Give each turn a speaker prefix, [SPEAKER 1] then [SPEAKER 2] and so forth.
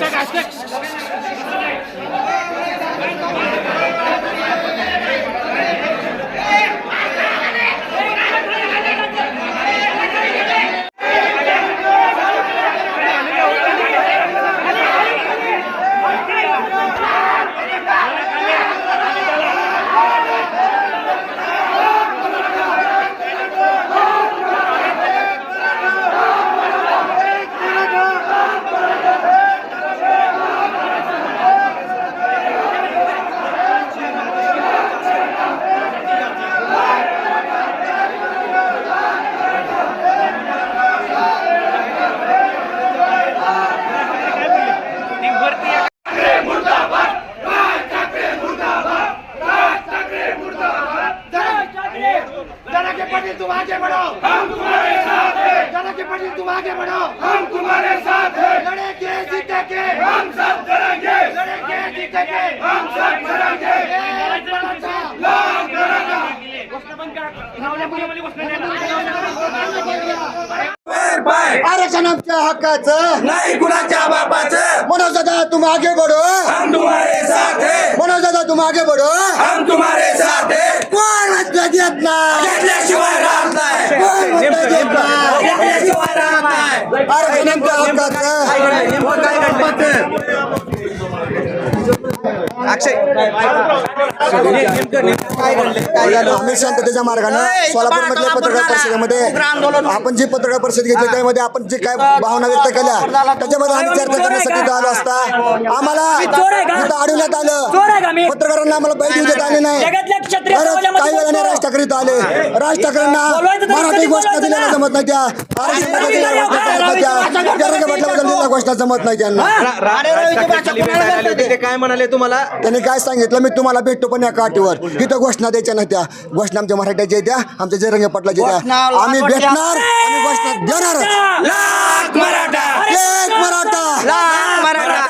[SPEAKER 1] जनाके पाटिल तुम आगे बढ़ो। हम तुम्हारे साथ हैं। जनाके पाटिल तुम आगे बढ़ो। हम तुम्हारे साथ हैं। लड़ेंगे जीतेंगे। हम सब करेंगे लड़ेंगे जीतेंगे। हम सब करेंगे लाख मराठा
[SPEAKER 2] आरक्षणाच्या हक्काचं।
[SPEAKER 3] नाही कुणाच्या बापाचं?
[SPEAKER 2] मनोज दादा तुम आगे बढ़ो।
[SPEAKER 3] हम तुम्हारे साथ हैं।
[SPEAKER 2] मनोज दादा तुम आगे बढ़ो।
[SPEAKER 3] हम तुम्हारे साथ हैं।
[SPEAKER 2] कोण देत नाही
[SPEAKER 3] घेतल्याशिवाय राहत नाही
[SPEAKER 2] कोण म्हणतं देत नाही आम्ही शांततेच्या मार्गानं सोलापूर मधल्या पत्रकार परिषदेमध्ये आपण जी पत्रकार परिषद घेतली त्यामध्ये आपण जे काय भावना व्यक्त केल्या त्याच्यामध्ये आम्ही चर्चा करण्यासाठी आलो असता. आम्हाला अडवण्यात आलं. पत्रकारांना आम्हाला बैठ देत आले नाही.
[SPEAKER 4] क्षत्रिय
[SPEAKER 2] काही वेळाने. राज ठाकरे आले. राज ठाकरेंना मराठी घोषणा दिलेल्या? जमत नाही त्या. दिलेल्या घोषणा जमत नाही त्या. जरंगे पाटलाबद्दल दिलेल्या घोषणा जमत नाही त्यांना
[SPEAKER 5] ते काय म्हणाले तुम्हाला?
[SPEAKER 2] त्यांनी काय सांगितलं? मी तुम्हाला भेटतो पण या काठीवर. इथं घोषणा द्यायच्या नाही त्या घोषणा आमच्या मराठ्याच्या द्या आमच्या जरंगे पाटलाच्या द्या आम्ही भेटणार आम्ही घोषणा देणार